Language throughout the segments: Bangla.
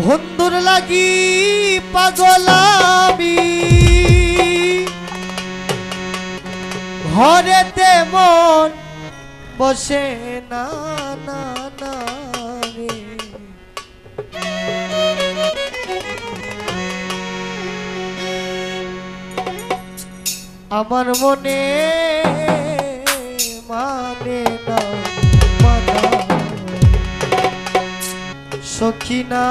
বন্ধুর লাগি পাগলামি। ঘরেতে মন বসে না না না আমার মনে মানে সখিনা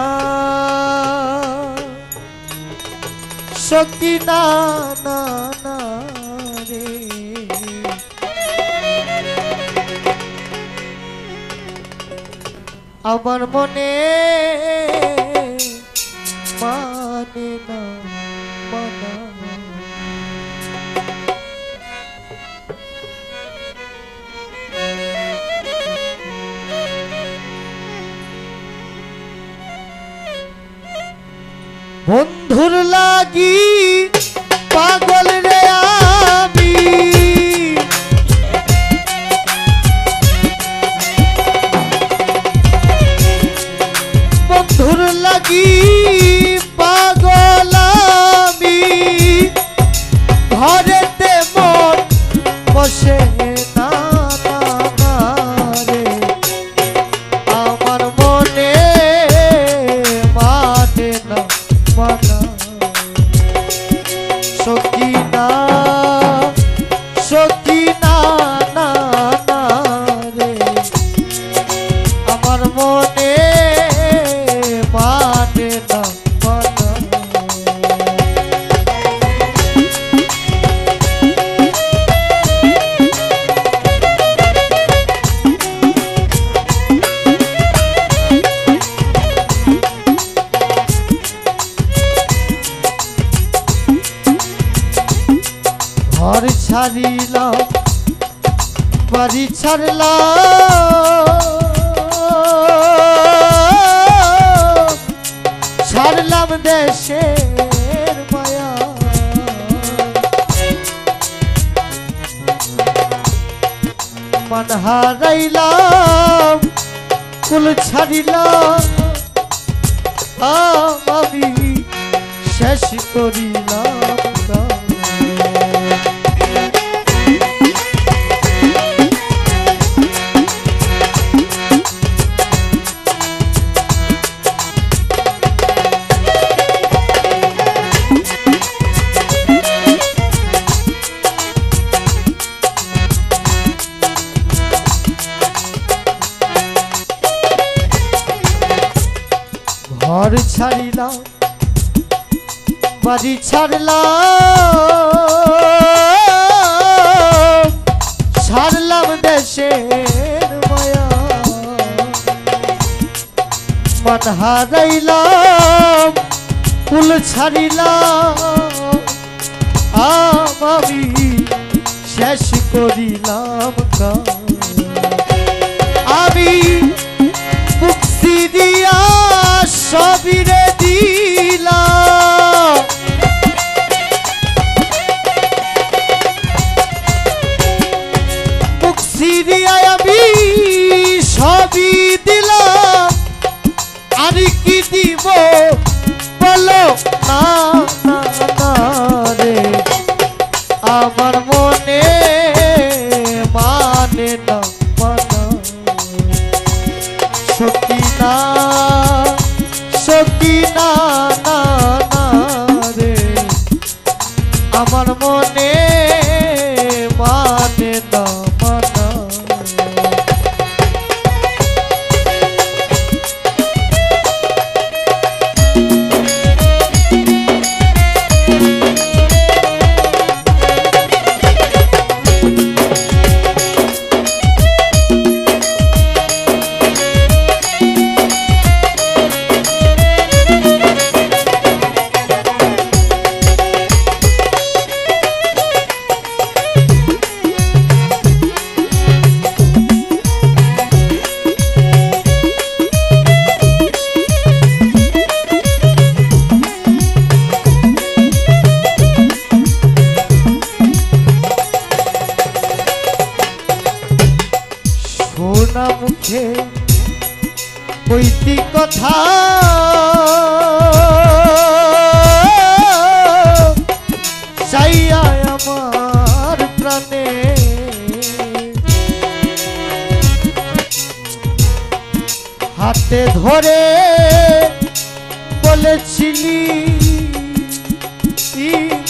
সখিনা না না রে। আমার মনে মানে না। বন্ধুর লাগি দেশের মায়া। মান হারাইলাম কুল ছাড়িলাম। আমি শেষ করিলাম। ঘর ছাড়িলাম, বাড়ি ছাড়লাম। ছাড়লাম মায়া। মন হারাইলাম, ফুল ছাড়িলাম। আমি শেষ করিলাম। আমি মুক্তি দিয়া সবিরে আমি সবই দিলাম আর কি দিব বলো? না রে। আমার মানে হইতি কথা। চাইয়া আমার প্রাণে। হাতে ধরে বলেছিলি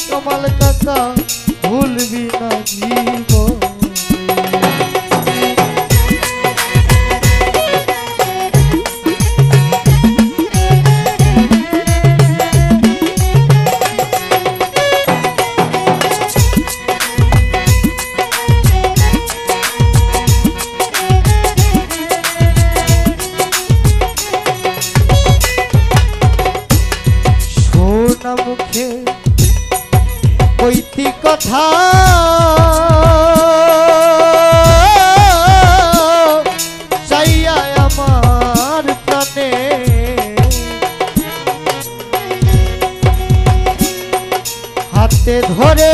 কমাল কথা ভুলবি না জীবন। না মুখে কইতি কথা। হাতে ধরে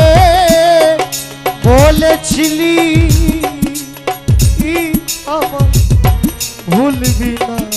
বলেছিলি আমার ভুলবি না।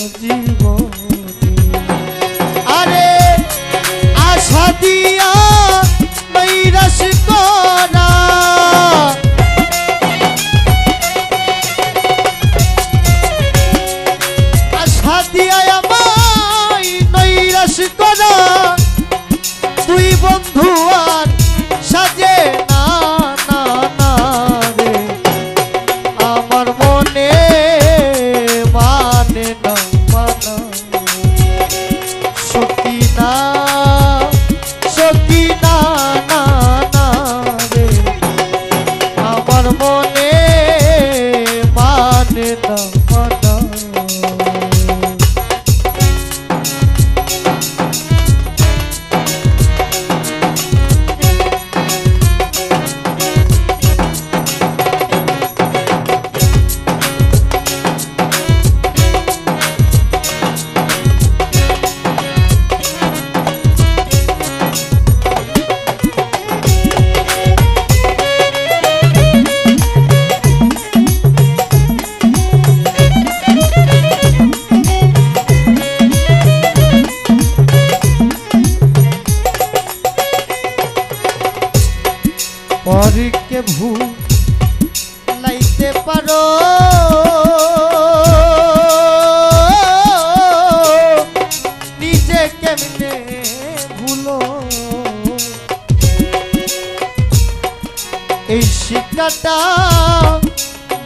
কাটা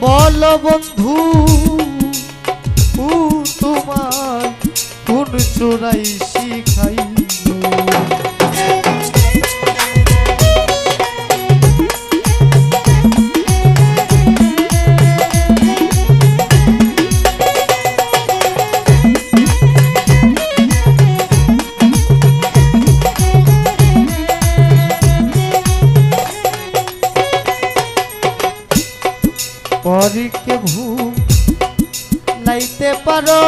বল বন্ধু তোমার কোন চোরাইশ। করিকে ভু লাইতে পারো।